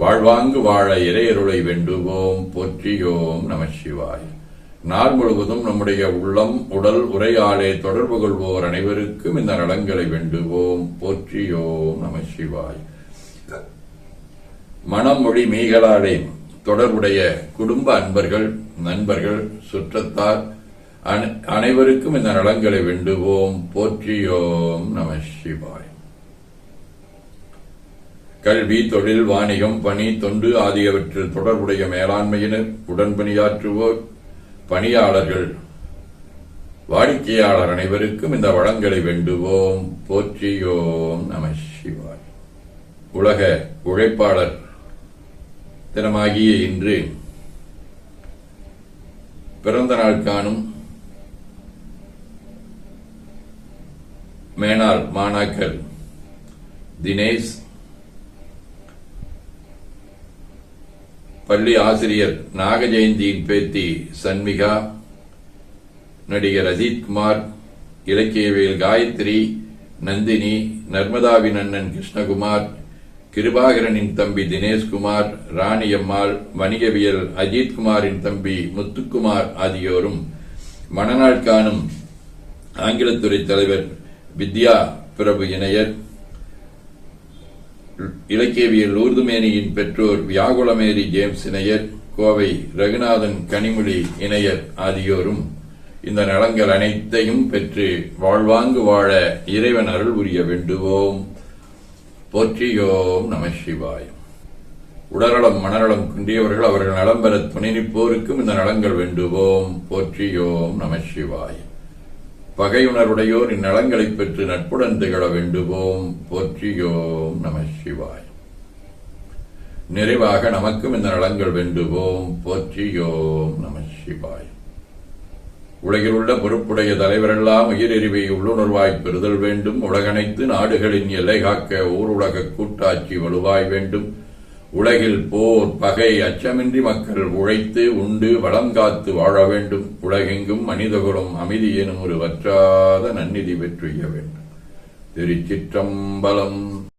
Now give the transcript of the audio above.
வாழ்வாங்கு வாழ இறையருளை வேண்டுவோம் போற்றியோம் நம சிவாய். நாள் முழுவதும் நம்முடைய உள்ளம் உடல் உரையாலே தொடர்பு கொள்வோர் அனைவருக்கும் இந்த நலங்களை வேண்டுவோம் போற்றியோம் நம சிவாய். மனம் மொழி மெய்களாலே தொடர்புடைய குடும்ப அன்பர்கள் நண்பர்கள் சுற்றத்தார் அனை- அனைவருக்கும் இந்த நலங்களை வேண்டுவோம் போற்றியோம் நம சிவாய். கல்வி தொழில் வாணிகம் பணி தொண்டு ஆகியவற்றில் தொடர்புடைய மேலாண்மையினர் உடன்பணியாற்றுவோர் பணியாளர்கள். வாடிக்கையாளர் அனைவருக்கும் இந்த வளங்களை வேண்டுவோம். போற்றியோம் நம சிவாய். உலக உழைப்பாளர் தினமாகிய இன்று பிறந்த நாள் காணும் மேனாள் மாணாக்கர் தினேஷ் பள்ளி ஆசிரியர் நாகஜெயந்தியின் பேத்தி சன்மிகா நடிகர் அஜித்குமார் இலக்கியவியல் காயத்ரி நந்தினி நர்மதாவின் அண்ணன் கிருஷ்ணகுமார் கிருபாகரனின் தம்பி தினேஷ்குமார் ராணியம்மாள் வணிகவியல் அஜித்குமாரின் தம்பி முத்துக்குமார் ஆகியோரும் மணநாள் காணும் ஆங்கிலத்துறை தலைவர் வித்யா பிரபு இணையர். இலக்கியவியல் ஊர்துமேனியின் பெற்றோர் வியாகுளமேரி ஜேம்ஸ் இணையர் கோவை ரகுநாதன் கனிமொழி இணையர் ஆகியோரும் இந்த நலங்கள் அனைத்தையும் பெற்று வாழ்வாங்கு வாழ இறைவன் அருள் உரிய வேண்டுவோம். போற்றியோம் நம சிவாயம் உடல்நலம் மனநலம் குன்றியவர்கள் அவர்கள் நலம் பெற துணை நிற்போருக்கும் இந்த நலங்கள் வேண்டுவோம். போற்றியோம் நம சிவாயம் பகையுணருடையோர் இந்நலங்களை பெற்று நட்புடன் திகழ வேண்டுவோம். போற்றியோம் நம சிவாய். நிறைவாக நமக்கும் இந்த நலங்கள் வேண்டுவோம். போற்றியோம் நம சிவாய். உலகில் உள்ள பொறுப்புடைய தலைவரெல்லாம் உயிரெறிவை உள்ளுணர்வாய் பெறுதல் வேண்டும். உலகனைத்து நாடுகளின் எல்லை காக்க ஊர் உலக கூட்டாட்சி வலுவாய் வேண்டும். உலகில் போர் பகை அச்சமின்றி மக்கள் உழைத்து உண்டு வளம் காத்து வாழ வேண்டும். உலகெங்கும் மனிதகுலம் அமைதி எனும் ஒரு வற்றாத நன்னிதி பெற்றுய வேண்டும். திருச்சிற்றம்பலம்.